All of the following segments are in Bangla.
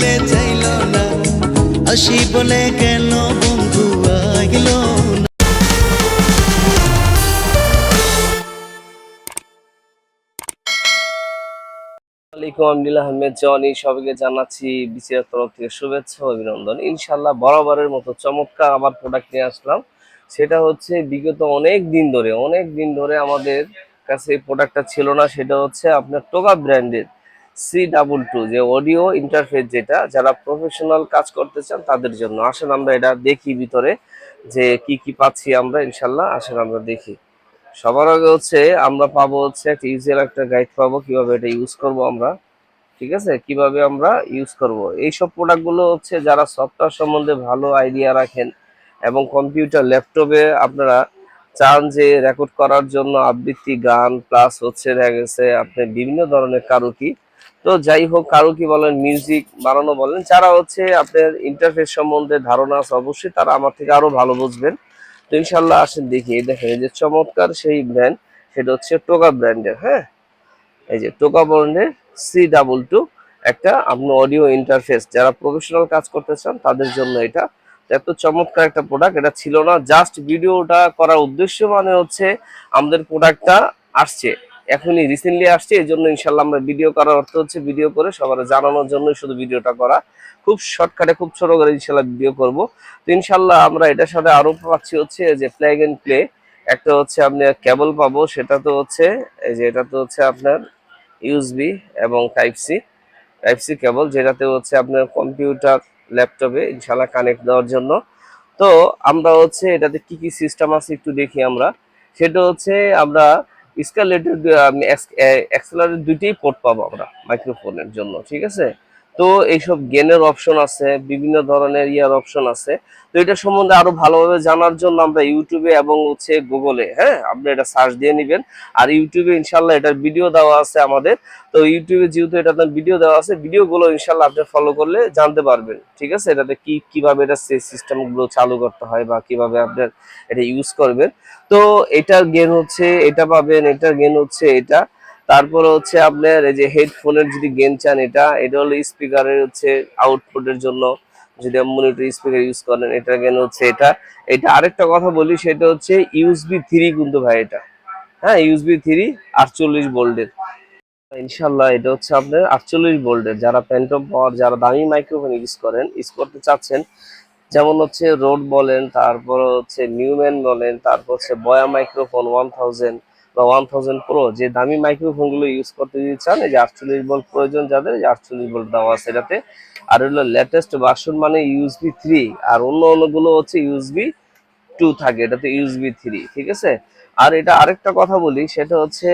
বলে চাইল না। আসি বলে গেল বন্ধু আইল সবাইকে জানাচ্ছি তরফ থেকে শুভেচ্ছা, অভিনন্দন। ইনশাল্লাহ বরাবরের মতো চমৎকার আবার প্রোডাক্ট নিয়ে আসলাম। সেটা হচ্ছে বিগত অনেক দিন ধরে, অনেক দিন ধরে আমাদের কাছে প্রোডাক্টটা ছিল না, সেটা হচ্ছে আপনার টোকা ব্র্যান্ডের সি ডাবল টু যে অডিও ইন্টারফেস যেটা, যারা প্রফেশনাল কাজ করতে চান তাদের জন্য। আসেন আমরা এটা দেখি ভিতরে যে কি কি পাচ্ছি আমরা, ইনশাল্লাহ আসেন আমরা দেখি। সবার আগে হচ্ছে আমরা পাবো হচ্ছে একটা ইউজের একটা গাইড পাবো, কীভাবে এটা ইউজ করব আমরা। ঠিক আছে? কীভাবে আমরা ইউজ করব? এইসব প্রোডাক্টগুলো হচ্ছে যারা সফটওয়্যার সম্বন্ধে ভালো আইডিয়া রাখেন এবং কম্পিউটার ল্যাপটপে আপনারা চান যে রেকর্ড করার জন্য আবৃত্তি, গান প্লাস হচ্ছে দেখা গেছে আপনি বিভিন্ন ধরনের কারুকি তো যাই হোক, কারও কি বলেন মিউজিক বানানো বলেন, যারা হচ্ছে আপনার ইন্টারফেস সম্বন্ধে ধারণা আছে অবশ্যই তারা আমার থেকে আরও ভালো বুঝবেন। তো ইনশাল্লাহ আসেন দেখি দেখেন যে চমৎকার সেই ব্র্যান্ড সেটা হচ্ছে টোকা ব্র্যান্ডের হ্যাঁ? এই যে টোকা ব্র্যান্ডের সি ডাবল টু একটা আপনি অডিও ইন্টারফেস যারা প্রফেশনাল কাজ করতে চান তাদের জন্য এটা। এত চমৎকার একটা প্রোডাক্ট এটা ছিল না জাস্ট ভিডিওটা করার উদ্দেশ্য মানে হচ্ছে আমাদের প্রোডাক্টটা আসছে। এখনই রিসেন্টলি আসছে এই জন্য ইনশাল্লাহ আমরা ভিডিও করার অর্থ হচ্ছে ভিডিও করে সবার জানানোর জন্যই শুধু ভিডিওটা করা। খুব শর্টকাটে খুব ছোট করে ইনশাল্লাহ ভিডিও করব। তো ইনশাল্লাহ আমরা এটার সাথে আরও পাচ্ছি হচ্ছে যে প্লাগ এন্ড প্লে একটা হচ্ছে আপনি কেবল পাবো, সেটা তো হচ্ছে, এই যে এটা তো হচ্ছে আপনার ইউএসবি এবং type C type C cable যেটাতে হচ্ছে আপনার কম্পিউটার ল্যাপটপে ইনশাল্লাহ কানেক্ট দেওয়ার জন্য। তো আমরা হচ্ছে এটাতে কি কি সিস্টেম আছে একটু দেখি আমরা। সেটা হচ্ছে আমরা স্কালেটের এক্সেলারের দুইটাই পোর্ট পাবো আমরা মাইক্রোফোনের জন্য ঠিক আছে? তো এইসব গেনের অপশন আছে, বিভিন্ন ধরনের ইয়ার অপশন আছে। তো এটা সম্বন্ধে আরও ভালোভাবে জানার জন্য আমরা ইউটিউবে এবং হচ্ছে গুগলে হ্যাঁ আপনি এটা সার্চ দিয়ে নেবেন। আর ইউটিউবে ইনশাল্লাহ এটার ভিডিও দেওয়া আছে আমাদের। তো ইউটিউবে যেহেতু এটা আপনার ভিডিও দেওয়া আছে ভিডিওগুলো ইনশাল্লাহ আপনি ফলো করলে জানতে পারবেন, ঠিক আছে? এটাতে কি, কীভাবে এটা সিস্টেমগুলো চালু করতে হয় বা কীভাবে আপনার এটা ইউজ করবেন। তো এটার গেন হচ্ছে, এটা পাবেন, এটার গেন হচ্ছে এটা। তারপরে হচ্ছে আপনার এই যে হেডফোনের যদি গেন চান এটা এটা হলো স্পিকারের হচ্ছে আউটপুটের জন্য। যদি মনিটর স্পিকার ইউজ করেন, এটা গেন হচ্ছে এটা। এটা আরেকটা কথা বলি, সেটা হচ্ছে ইউএসবি থ্রি কিন্তু ভাই এটা। হ্যাঁ ইউএসবি থ্রি আটচল্লিশ ভোল্টের। ইনশাল্লাহ এটা হচ্ছে আপনার আটচল্লিশ ভোল্টের। যারা প্যান্টপ যারা দামি মাইক্রোফোন ইউজ করেন ইউজ করতে চাচ্ছেন, যেমন হচ্ছে রোড বলেন, তারপর হচ্ছে নিউম্যান বলেন, তারপর হচ্ছে বয়া মাইক্রোফোন ওয়ান থাউজেন্ড বা ওয়ান থাউজেন্ড প্রো যে দামি মাইক্রোফোনগুলো ইউজ করতে যদি চান, এই যে আটচল্লিশ ভোল্ট প্রয়োজন যাদের, এই আটচল্লিশ ভোল্ট দেওয়া আছে এটাতে। আর হলো লেটেস্ট ভার্সন মানে ইউএসবি থ্রি আর অন্য অন্যগুলো হচ্ছে ইউএসবি টু থাকে, এটাতে ইউএসবি থ্রি ঠিক আছে? আর এটা আরেকটা কথা বলি, সেটা হচ্ছে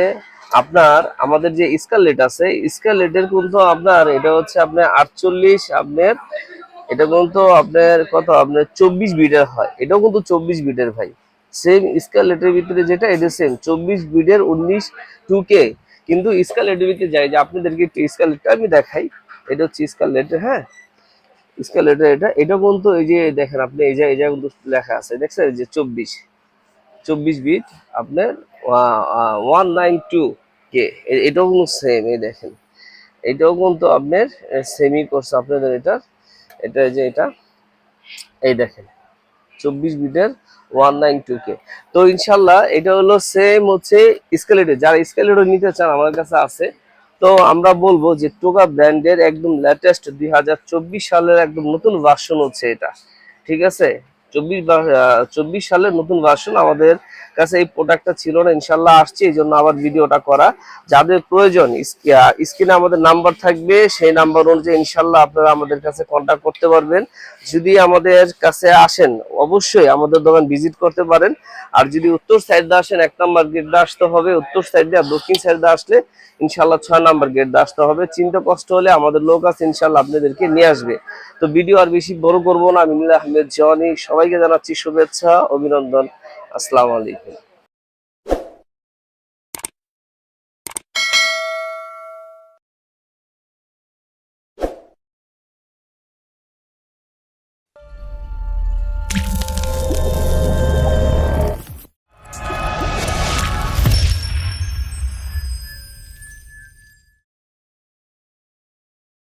আপনার, আমাদের যে স্কারলেট আছে স্কারলেটের কিন্তু আপনার, এটা হচ্ছে আপনার আটচল্লিশ, আপনার, এটা কিন্তু আপনার কত? আপনার চব্বিশ বিটের হয়, এটাও কিন্তু চব্বিশ বিটের ভাই। সেম স্কারলেটের ভিতরে যেটা, এটা সেম চব্বিশ বিটের উনিশ টু কে কিন্তু স্কারলেটের ভিতরে যাই, যে আপনাদেরকে একটু স্কারলেটটা আমি দেখাই। এটা হচ্ছে স্কারলেটের হ্যাঁ? স্কারলেটের এটা। এটা কিন্তু এই যে দেখেন আপনি, এই যে এই যে কিন্তু লেখা আছে। দেখছেন যে চব্বিশ। চব্বিশ বিট আপনার ওয়ান নাইন টু কে এটাও কিন্তু সেম এই দেখেন। এটাও কিন্তু আপনার সেমি করছে আপনাদের এটা এটা যে এটা, এই দেখেন। চব্বিশ বিটের ওয়ান নাইন টু কে তো ইনশাল্লাহ এটা হলো সেম হচ্ছে স্কেলেটে যারা স্কেলেটও নিতে চান, আমার কাছে আছে। তো আমরা বলব যে টোকা ব্র্যান্ডের একদম লেটেস্ট দুই হাজার চব্বিশ সালের একদম নতুন ভার্সন হচ্ছে এটা। ঠিক আছে? চব্বিশ চব্বিশ সালের নতুন ভার্সন আমাদের কাছে এই প্রোডাক্টটা ছিল না ইনশাল্লাহ আসছে, এই জন্য আবার ভিডিওটা করা। যাদের প্রয়োজন স্ক্রিনে আমাদের নাম্বার থাকবে, সেই নাম্বার অনুযায়ী ইনশাল্লাহ আপনারা আমাদের কাছে কন্ট্যাক্ট করতে পারবেন। যদি আমাদের কাছে আসেন, অবশ্যই আমাদের দোকান ভিজিট করতে পারেন। আর যদি উত্তর সাইডে আসেন, এক নাম্বার গেট দিয়ে আসতে হবে, উত্তর সাইডে আর দক্ষিণ সাইডে আসলে ইনশাল্লাহ ছয় নাম্বার গেট দিয়ে আসতে হবে। চিন্তা কষ্ট হলে আমাদের লোক আছে ইনশাল্লাহ আপনাদেরকে নিয়ে আসবে। তো ভিডিও আর বেশি বড় করব না, আমিনুল্লাহ আহমেদ, জনি সবাইকে জানাচ্ছি শুভেচ্ছা অভিনন্দন আসসালামু আলাইকুম।